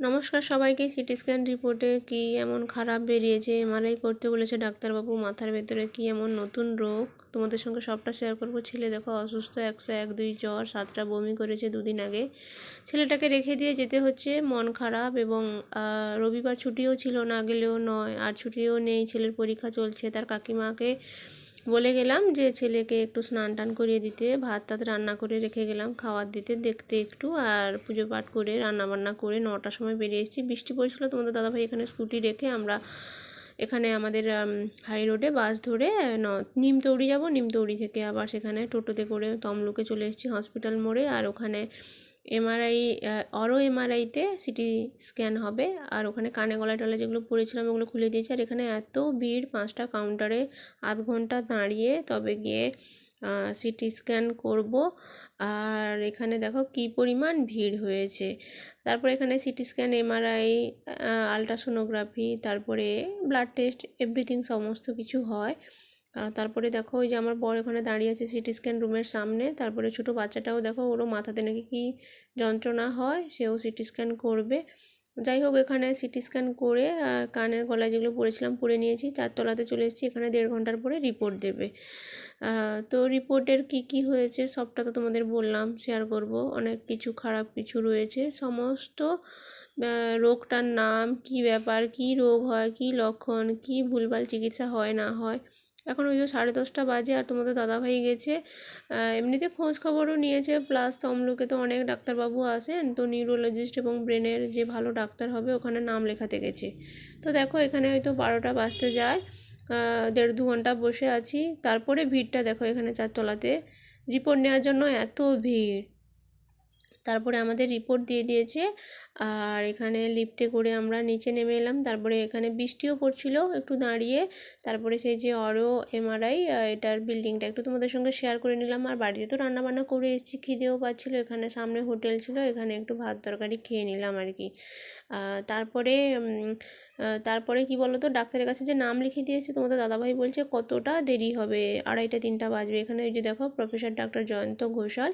নমস্কার সবাইকে। CT scan রিপোর্টে কি এমন খারাপ বেরিয়েছে? এমআরআই করতে বলেছে ডাক্তারবাবু। মাথার ভেতরে কি এমন নতুন রোগ? তোমাদের সঙ্গে সবটা শেয়ার করব। ছেলে দেখো, অসুস্থ, একশো এক, দুই জ্বর, সাতটা বমি করেছে দুদিন আগে। ছেলেটাকে রেখে দিয়ে যেতে হচ্ছে। মন খারাপ এবং রবিবার ছুটিও ছিল না, গেলেও নয়। আর ছুটিও নেই, ছেলের পরীক্ষা চলছে। তার কাকিমাকে বলে গেলাম যে ছেলেকে একটু স্নান টান করিয়ে দিতে, ভাত টাত রান্না করে রেখে গেলাম, খাওয়ার দিতে, দেখতে একটু, আর পুজো পাঠ করে, রান্না বান্না করে নটার সময় বেরিয়ে এসেছি। বৃষ্টি পড়েছিল, তোমাদের দাদাভাই এখানে স্কুটি রেখে আমরা এখানে আমাদের হাই রোডে বাস ধরে নিমতৌড়ি যাব। নিমতৌড়ি থেকে আবার সেখানে টোটোতে করে তমলুকে চলে এসেছি হসপিটাল মোড়ে, আর ওখানে এমআরআই অরো এমআরআইতে সিটি স্ক্যান হবে। আর ওখানে কানে গলায় টলায় যেগুলো পড়েছিলাম ওগুলো খুলে দিয়েছে। আর এখানে এত ভিড়, পাঁচটা কাউন্টারে আধ ঘণ্টা দাঁড়িয়ে তবে গিয়ে সিটি স্ক্যান করব। আর এখানে দেখো কি পরিমাণ ভিড় হয়েছে। তারপরে এখানে সিটি স্ক্যান এমআরআই আলট্রাসোনোগ্রাফি তারপরে ব্লাড টেস্ট এভরিথিং সমস্ত কিছু হয়। তারপরে দেখো ওই যে আমার বর ওখানে দাঁড়িয়ে আছে সিটি স্ক্যান রুমের সামনে। তারপরে ছোটো বাচ্চাটাও দেখো ওরও মাথাতে নাকি কী যন্ত্রণা হয়, সেও সিটি স্ক্যান করবে। যাই হোক, এখানে সিটি স্ক্যান করে কানের গলায় যেগুলো পড়েছিলাম পরে নিয়েছি, চারতলাতে চলে এসেছি, এখানে দেড় ঘণ্টার পরে রিপোর্ট দেবে। তো রিপোর্টের কি কি হয়েছে সবটা তো তোমাদের বললাম শেয়ার করব। অনেক কিছু খারাপ কিছু রয়েছে, সমস্ত রোগটার নাম, কি ব্যাপার, কি রোগ হয়, কি লক্ষণ, কি ভুলভাল চিকিৎসা হয়, না হয় এখন ওই যে সাড়ে দশটা বাজে আর তোমাদের দাদাভাই গেছে। এমনিতে খোঁজ খবরও নিয়েছে প্লাস তমলুকে তো অনেক ডাক্তারবাবু আসেন, তো নিউরোলজিস্ট এবং ব্রেনের যে ভালো ডাক্তার হবে ওখানে নাম লেখাতে গেছে। তো দেখো এখানে হয়তো বারোটা বাজতে যায় দেড় দু ঘণ্টা বসে আছি। তারপরে ভিড়টা দেখো এখানে চারতলাতে। রিপোর্ট নেওয়ার জন্য এত ভিড়। তারপরে আমাদের রিপোর্ট দিয়ে দিয়েছে। আর এখানে লিফটে করে আমরা নিচে নেমে এলাম। তারপরে এখানে বৃষ্টিও পড়ছিল একটু দাঁড়িয়ে। তারপরে সেই যে অরো এমআরআই এটার বিল্ডিংটা একটু তোমাদের সঙ্গে শেয়ার করে নিলাম। আর বাড়িতে তো রান্নাবান্না করে এসেছি, খিদেও পাচ্ছিলো। এখানে সামনে হোটেল ছিল, এখানে একটু ভাত তরকারি খেয়ে নিলাম আর কি। তারপরে তারপরে কি বলো তো ডাক্তারের কাছে যে নাম লিখে দিয়েছে, তোমাদের দাদাভাই বলছে, কতটা দেরি হবে? আড়াইটা, তিনটা বাজবে। এখানে ওই যে দেখো, professor doctor Jayanta Ghoshal,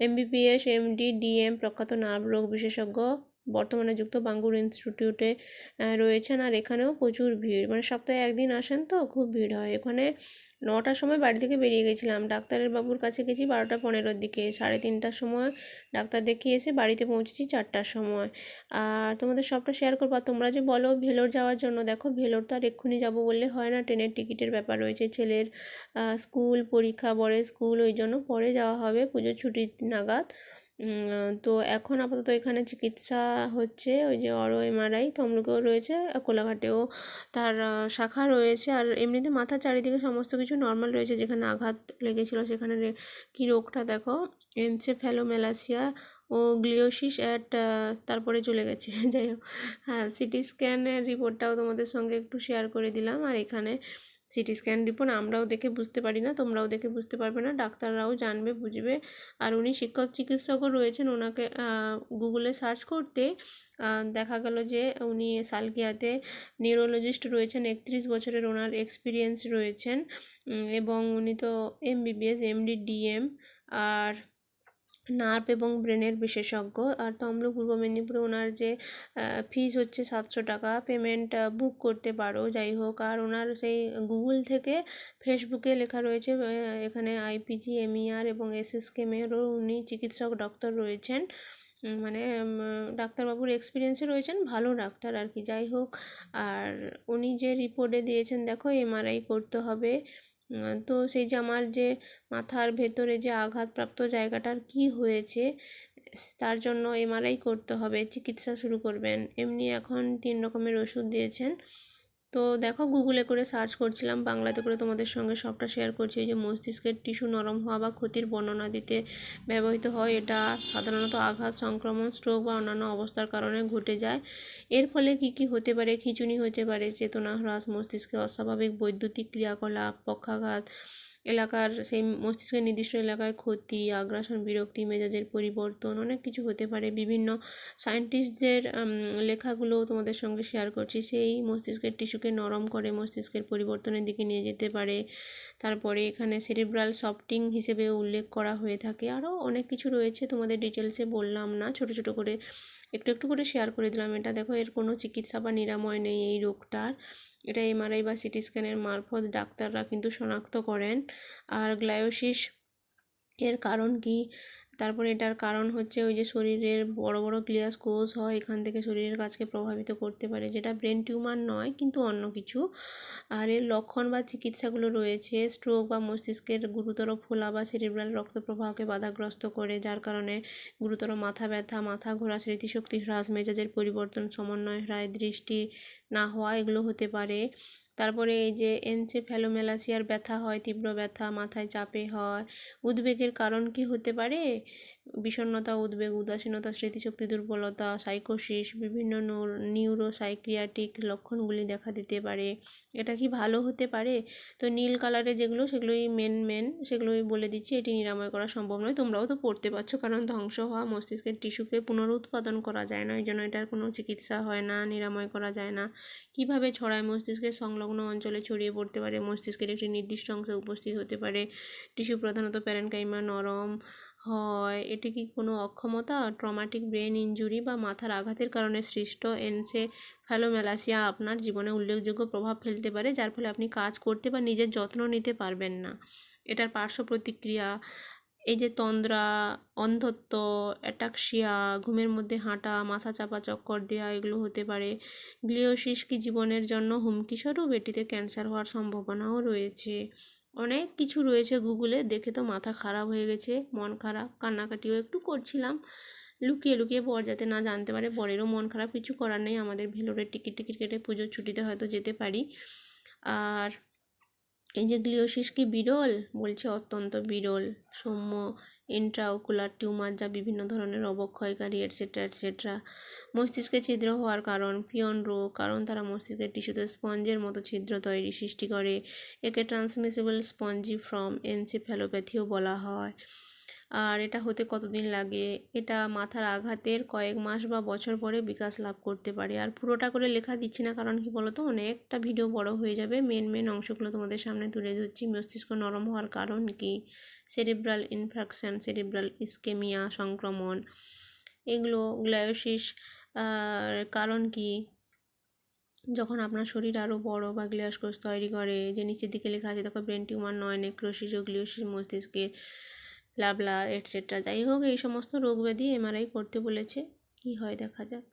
MBBS, MD, DM, প্রখ্যাত নার্ভ রোগ বিশেষজ্ঞ বর্তমানে যুক্ত বাঙ্গুর ইনস্টিটিউটে রয়েছেন আর এখানেও প্রচুর ভিড়। মানে সপ্তাহে একদিন আসেন তো, খুব ভিড় হয়। এখানে নটার সময় বাড়ি থেকে বেরিয়ে গেছিলাম। ডাক্তারের বাবুর কাছে গেছি বারোটা পনেরোর দিকে। সাড়ে তিনটার সময় ডাক্তার দেখিয়ে এসে বাড়িতে পৌঁছেছি চারটার সময়। আর তোমাদের সবটা শেয়ার করব। আর তোমরা যে বলো ভেলোর যাওয়ার জন্য, দেখো ভেলোর তো আর এক্ষুনি যাব বললে হয় না। ট্রেনের টিকিটের ব্যাপার রয়েছে। ছেলের স্কুল পরীক্ষা বড়ে স্কুল, ওই জন্য পরে যাওয়া হবে। পুজোর ছুটির নাগাদ। তো এখন আপাতত এখানে চিকিৎসা হচ্ছে, ওই যে অরো এমআরআই, তমলুকেও রয়েছে কোলাঘাটেও তার শাখা রয়েছে, আর এমনিতে মাথার চারিদিকে সমস্ত কিছু নর্মাল রয়েছে, যেখানে আঘাত লেগেছিলো সেখানে কী রোগটা দেখো এনসেফ্যালোমেলাসিয়া ও গ্লিওসিস অ্যাট তারপরে চলে গেছে, যাই হোক। হ্যাঁ সিটি স্ক্যানের রিপোর্টটাও তোমাদের সঙ্গে একটু শেয়ার করে দিলাম, আর এখানে সিটি স্ক্যান রিপোর্ট আমরাও দেখে বুঝতে পারি না, তোমরাও দেখে বুঝতে পারবে না, ডাক্তাররাও জানবে, বুঝবে। আর উনি শিক্ষক চিকিৎসকও রয়েছেন ওনাকে গুগলে সার্চ করতে দেখা গেল যে উনি সালকিয়াতে নিউরোলজিস্ট রয়েছেন, একত্রিশ বছরের ওনার এক্সপিরিয়েন্স রয়েছেন। এবং উনি তো এমবিবিএস, এমডি, ডিএম, আর নার্ভ এবং ব্রেনের বিশেষজ্ঞ। আর তমলুক পূর্ব মেদিনীপুরে ওনার যে ফিজ হচ্ছে সাতশো টাকা পেমেন্ট বুক করতে পারো, যাই হোক। আর ওনার সেই গুগল থেকে ফেসবুকে লেখা রয়েছে এখানে আইপিজি এমইআর এবং এসএস কেমেরও উনি চিকিৎসক ডক্টর রয়েছেন। মানে ডাক্তারবাবুর এক্সপিরিয়েন্সে রয়েছেন, ভালো ডাক্তার আর কি, যাই হোক। আর উনি যে রিপোর্টে দিয়েছেন, দেখো এমআরআই করতে হবে। তো সেই যে আমার যে মাথার ভেতরে যে আঘাতপ্রাপ্ত জায়গাটার কী হয়েছে তার জন্য এমআরআই করতে হবে, চিকিৎসা শুরু করবেন। এমনি এখন তিন রকমের ওষুধ দিয়েছেন। তো দেখো গুগলে করে সার্চ করছিলাম, বাংলাতে করে তোমাদের সঙ্গে সবটা শেয়ার করছি। যে মস্তিষ্কের টিস্যু নরম হওয়া বা ক্ষতির বর্ণনা দিতে ব্যবহৃত হয়, এটা সাধারণত আঘাত, সংক্রমণ স্ট্রোক বা অন্যান্য অবস্থার কারণে ঘটে যায়। এর ফলে কি কি হতে পারে? খিচুনি হতে পারে, চেতনা হ্রাস, মস্তিষ্কে অস্বাভাবিক বৈদ্যুতিক ক্রিয়াকলাপ, পক্ষাঘাত এলাকার সেই মস্তিষ্কের নির্দিষ্ট এলাকায় ক্ষতি, আগ্রাসন, বিরক্তি, মেজাজের পরিবর্তন, অনেক কিছু হতে পারে। বিভিন্ন সায়েন্টিস্টদের লেখাগুলো তোমাদের সঙ্গে শেয়ার করছি। সেই মস্তিষ্কের টিস্যুকে নরম করে মস্তিষ্কের পরিবর্তনের দিকে নিয়ে যেতে পারে। তারপরে এখানে সেরিব্রাল সফটিং হিসেবে উল্লেখ করা হয়ে থাকে। আরও অনেক কিছু রয়েছে তোমাদের ডিটেলসে বললাম না। ছোট ছোট করে একটু একটু করে শেয়ার করে দিলাম। এটা দেখো, এর কোনো চিকিৎসা বা নিরাময় নেই এই রোগটার। এটা এমআরআই বা সিটি স্ক্যানের মারফত ডাক্তাররা কিন্তু শনাক্ত করেন। আর গ্লায়োসিস এর কারণ কি? তারপরে এটার কারণ হচ্ছে ওই যে শরীরের বড় বড় গ্লিয়াস কোষ হয়, এখান থেকে শরীরের কাজকে প্রভাবিত করতে পারে, যেটা ব্রেন টিউমার নয়, কিন্তু অন্য কিছু। আর এর লক্ষণ বা চিকিৎসাগুলো রয়েছে, স্ট্রোক বা মস্তিষ্কের গুরুতর ফোলা বা সেরিব্রাল রক্ত প্রবাহকে বাধাগ্রস্ত করে, যার কারণে গুরুতর মাথা ব্যথা, মাথা ঘোরা, স্মৃতিশক্তি হ্রাস, মেজাজের পরিবর্তন, সমন্বয় হ্রাস, দৃষ্টি না হওয়া, এগুলো হতে পারে। তারপরে এই যে এনসেফ্যালোমেলাসিয়ার ব্যথা হয়, তীব্র ব্যথা, মাথায় চাপে হয়, উদ্বেগের কারণ কি হতে পারে? বিষণ্ণতা, উদ্বেগ, উদাসীনতা, স্মৃতিশক্তি, দুর্বলতা, সাইকোসিস, বিভিন্ন নিউরোসাইক্রিয়াটিক লক্ষণগুলি দেখা দিতে পারে। এটা কি ভালো হতে পারে? তো নীল কালারে যেগুলো, সেগুলোই মেন মেন সেগুলোই বলে দিচ্ছি। এটি নিরাময় করা সম্ভব নয়। তোমরাও তো পড়তে পারছ, কারণ ধ্বংস হওয়া মস্তিষ্কের টিস্যুকে পুনরুৎপাদন করা যায় না। ওই জন্য এটার কোনো চিকিৎসা হয় না, নিরাময় করা যায় না। কীভাবে ছড়ায়? মস্তিষ্কের সংলগ্ন অঞ্চলে ছড়িয়ে পড়তে পারে। মস্তিষ্কের একটি নির্দিষ্ট অংশে উপস্থিত হতে পারে। টিস্যু প্রধানত প্যারেনকাইমা, নরম হয়। এটি কি কোনো অক্ষমতা ট্রমাটিক ব্রেন ইনজুরি বা মাথার আঘাতের কারণে সৃষ্ট এনসেফ্যালোমেলাসিয়া আপনার জীবনে উল্লেখযোগ্য প্রভাব ফেলতে পারে, যার ফলে আপনি কাজ করতে বা নিজের যত্ন নিতে পারবেন না? এটার পার্শ্ব প্রতিক্রিয়া, এই যে তন্দ্রা, অন্ধত্ব অ্যাটাক্সিয়া ঘুমের মধ্যে হাঁটা, মাথা চাপা, চক্কর দেওয়া এগুলো হতে পারে। গ্লিওসিস কি জীবনের জন্য হুমকি স্বরূপ? এটিতে ক্যান্সার হওয়ার সম্ভাবনাও রয়েছে। অনেক কিছু রয়েছে গুগলে। দেখে তো মাথা খারাপ হয়ে গেছে, মন খারাপ, কান্নাকাটিও একটু করছিলাম। লুকিয়ে লুকিয়ে বর যাতে না জানতে পারে বরেরও মন খারাপ কিছু করার নেই। আমাদের ভেলোরের টিকিট টিকিট কেটে পুজোর ছুটিতে হয়তো যেতে পারি। আর এই যে গ্লিওসিস কি বিরল? বলছে, অত্যন্ত বিরল। সৌম্য ইন্ট্রাওকুলার টিউমার যা বিভিন্ন ধরনের অবক্ষয়কারী এটসেট্রা এটসেট্রা মস্তিষ্কে ছিদ্র হওয়ার কারণ, পিয়ন রোগ, কারণ তারা মস্তিষ্কের টিস্যুতে স্পঞ্জের মতো ছিদ্র তৈরি সৃষ্টি করে। একে ট্রান্সমিসিবল স্পঞ্জি ফ্রম এনসিফ্যালোপ্যাথিও বলা হয়। আর এটা হতে কতদিন লাগে? এটা মাথার আঘাতের কয়েক মাস বা বছর পরে বিকাশ লাভ করতে পারে। আর পুরোটা করে লেখা দিচ্ছি না, কারণ কি বলতো? অনেকটা ভিডিও বড় হয়ে যাবে। মেন মেন অংশগুলো তোমাদের সামনে তুলে ধরছি। মস্তিষ্ক নরম হওয়ার কারণ কি? সেরিব্রাল ইনফ্রাকশন সেরিব্রাল ইস্কেমিয়া সংক্রমণ, এগুলো গ্লায়োসিস কারণ কি? যখন আপনার শরীর আরও বড় বা গ্লিয়াস কোষ তৈরি করে, যে নিচের দিকে লেখা আছে, দেখো ব্রেন টিউমার নয় নেক্রোসিস ও গ্লিওসিস মস্তিষ্কে ব্লা ব্লা এটসেট্রা যাই হোক, এই সমস্ত রোগ ব্যাধি এমআরআই করতে বলেছে। কী হয় দেখা যাক।